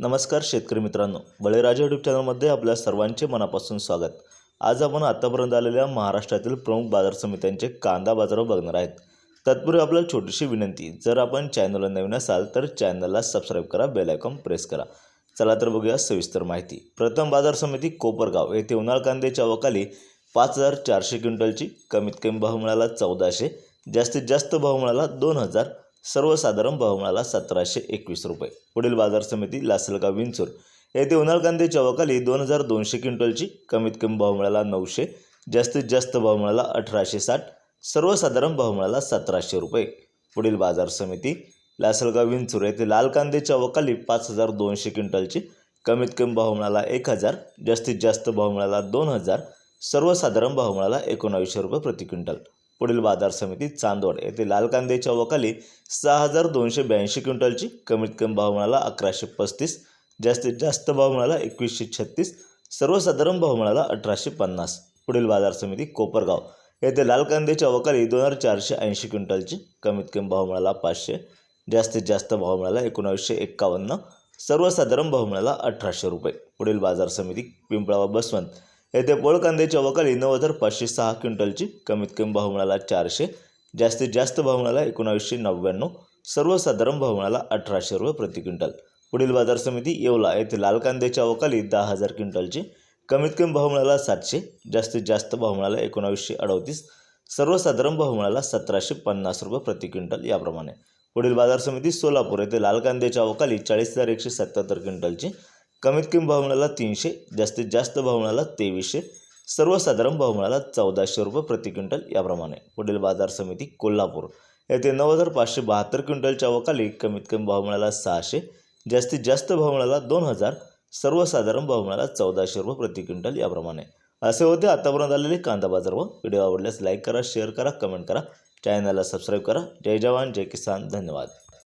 नमस्कार शेतकरी मित्रांनो. बळीराजा यूट्यूब चॅनलमध्ये आपल्या सर्वांचे मनापासून स्वागत. आज आपण आतापर्यंत आलेल्या महाराष्ट्रातील प्रमुख बाजार समित्यांचे कांदा बाजार बघणार आहेत. तत्पूर्वी आपल्याला छोटीशी विनंती जर आपण चॅनलला नवीन असाल तर चॅनलला सबस्क्राईब करा बेल आयकॉन प्रेस करा. चला तर बघूया सविस्तर माहिती. प्रथम बाजार समिती कोपरगाव येथे उन्हाळ कांद्याच्या अवकाली पाच हजार चारशे क्विंटलची कमीत कमी भाव मिळाला चौदाशे जास्तीत जास्त भाव मिळाला दोन हजार सर्वसाधारण भाव मिळाला सतराशे एकवीस रुपये. पुढील बाजार समिती लासलगाव विंचूर येथे उन्हाळ कांद्याच्या अवकाली दोन हजार दोनशे क्विंटलची कमीत कमी भाव मिळाला नऊशे जास्तीत जास्त भाव मिळाला अठराशे साठ सर्वसाधारण भाव मिळाला सतराशे रुपये. पुढील बाजार समिती लासलगाव विंचूर येथे लाल कांद्याच्या अवकाली पाच हजार दोनशे क्विंटलची कमीत कमी भाव मिळाला एक हजार जास्तीत जास्त भाव मिळाला दोन हजार सर्वसाधारण भाव मिळाला एकोणावीसशे रुपये प्रति क्विंटल. पुढील बाजार समिती चांदवड येथे लाल कांद्याच्या वकाली सहा हजार दोनशे ब्याऐंशी क्विंटलची कमीत कमी भाव मिळाला अकराशे पस्तीस जास्तीत जास्त भाव मिळाला एकवीसशे छत्तीस सर्वसाधारण भाव मिळाला अठराशे पन्नास. पुढील बाजार समिती कोपरगाव येथे लाल कांद्याच्या वकाली दोन हजार चारशे ऐंशी क्विंटलची कमीत कमी भाव मिळाला पाचशे जास्तीत जास्त भाव मिळाला एकोणावीसशे एक्कावन्न सर्वसाधारण भाव मिळाला अठराशे रुपये. पुढील बाजार समिती पिंपळावा बसवंत येथे पोळ कांद्याच्या वकाली नऊ हजार पाचशे सहा क्विंटलची कमीत कमी भाव मिळाला चारशे. जास्तीत जास्त भाव मिळाला एकोणावीसशे नव्याण्णव. सर्वसाधारण भाव मिळाला अठराशे रुपये प्रति क्विंटल. पुढील बाजार समिती येवला. येथे लाल कांद्याच्या वकाली दहा हजार क्विंटलची कमीत कमी भाव मिळाला सातशे. जास्तीत जास्त भाव मिळाला एकोणावीसशे अडतीस. सर्वसाधारण भाव मिळाला सतराशे पन्नास रुपये प्रति क्विंटल याप्रमाणे. पुढील बाजार समिती सोलापूर. येथे लाल कांद्याच्या अवकाली चाळीस हजार एकशे सत्याहत्तर क्विंटलची कमीत कमी भाव मिळाला तीनशे जास्तीत जास्त भाव मिळाला तेवीसशे सर्वसाधारण भाव मिळाला चौदाशे रुपये प्रति क्विंटल याप्रमाणे. पुढील बाजार समिती कोल्हापूर. येथे नऊ हजार पाचशे बहात्तर क्विंटलच्या अवकाली कमीत कमी भाव मिळाला सहाशे जास्तीत जास्त भाव मिळाला दोन हजार सर्वसाधारण भाव मिळाला चौदाशे रुपये प्रति क्विंटल याप्रमाणे. असे होते आतापर्यंत आलेले कांदा बाजार व व्हिडिओ आवडल्यास लाईक करा शेअर करा कमेंट करा चॅनलला सबस्क्राईब करा. जय जवान जय किसान. धन्यवाद.